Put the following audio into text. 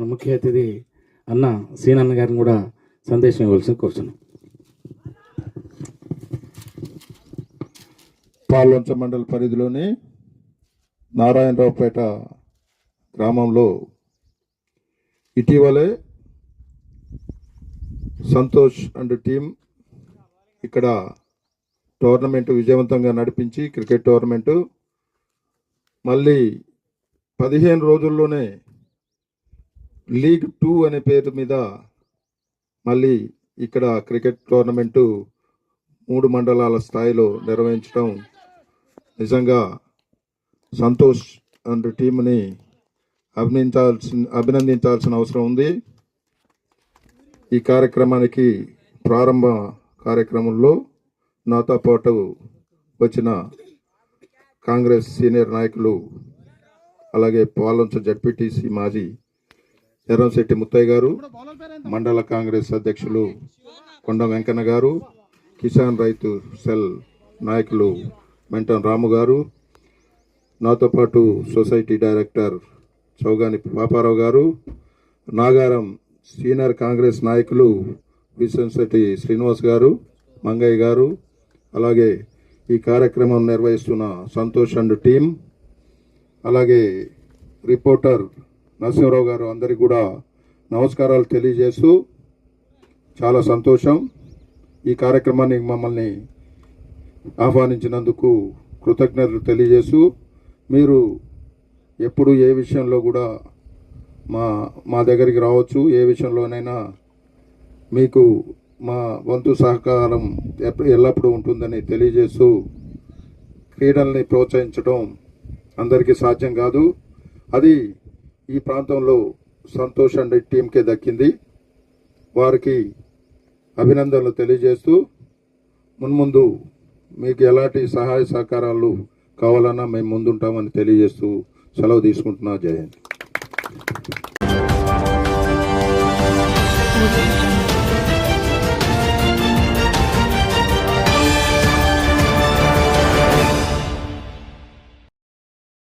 మన ముఖ్య అతిథి అన్న సీనన్న గారిని కూడా సందేశం ఇవ్వాల్సి కోరుచున్నాం. పాల్వంచ మండల పరిధిలోని నారాయణరావుపేట గ్రామంలో ఇటీవలే సంతోష్ అండ్ టీం ఇక్కడ టోర్నమెంట్ విజయవంతంగా నడిపించి క్రికెట్ టోర్నమెంటు మళ్ళీ పదిహేను రోజుల్లోనే లీగ్ టూ అనే పేరు మీద మళ్ళీ ఇక్కడ క్రికెట్ టోర్నమెంటు మూడు మండలాల స్థాయిలో నిర్వహించడం నిజంగా సంతోష్ అండ్ టీంని అభినందించాల్సిన అభినందించాల్సిన అవసరం ఉంది. ఈ కార్యక్రమానికి ప్రారంభ కార్యక్రమంలో నాతో పాటు వచ్చిన కాంగ్రెస్ సీనియర్ నాయకులు అలాగే పాలంచ జడ్పీటీసీ మాజీ ఎర్రంశెట్టి ముత్తయ్య గారు మండల కాంగ్రెస్ అధ్యక్షులు కొండ వెంకన్న గారు కిసాన్ రైతు సెల్ నాయకులు మెంటన్ రాము గారు నాతో పాటు సొసైటీ డైరెక్టర్ చౌగాని పాపారావు గారు నాగారం సీనియర్ కాంగ్రెస్ నాయకులు విశ్వంశెట్టి శ్రీనివాస్ గారు మంగయ్య గారు అలాగే ఈ కార్యక్రమం నిర్వహిస్తున్న సంతోష్ అండ్ టీం అలాగే రిపోర్టర్ నరసింహరావు గారు అందరికీ కూడా నమస్కారాలు తెలియజేస్తూ చాలా సంతోషం. ఈ కార్యక్రమాన్ని మమ్మల్ని ఆహ్వానించినందుకు కృతజ్ఞతలు తెలియజేస్తూ మీరు ఎప్పుడు ఏ విషయంలో కూడా మా మా దగ్గరికి రావచ్చు ఏ విషయంలోనైనా మీకు మా వంతు సహకారం ఎల్లప్పుడూ ఉంటుందని తెలియజేస్తూ క్రీడల్ని ప్రోత్సహించడం అందరికీ సాధ్యం కాదు. అది ఈ ప్రాంతంలో సంతోష్ అండ్ టీంకే దక్కింది. వారికి అభినందనలు తెలియజేస్తూ మున్ముందు మీకు ఎలాంటి సహాయ సహకారాలు కావాలన్నా మేము ముందుంటామని తెలియజేస్తూ సెలవు తీసుకుంటున్నా. జయంత్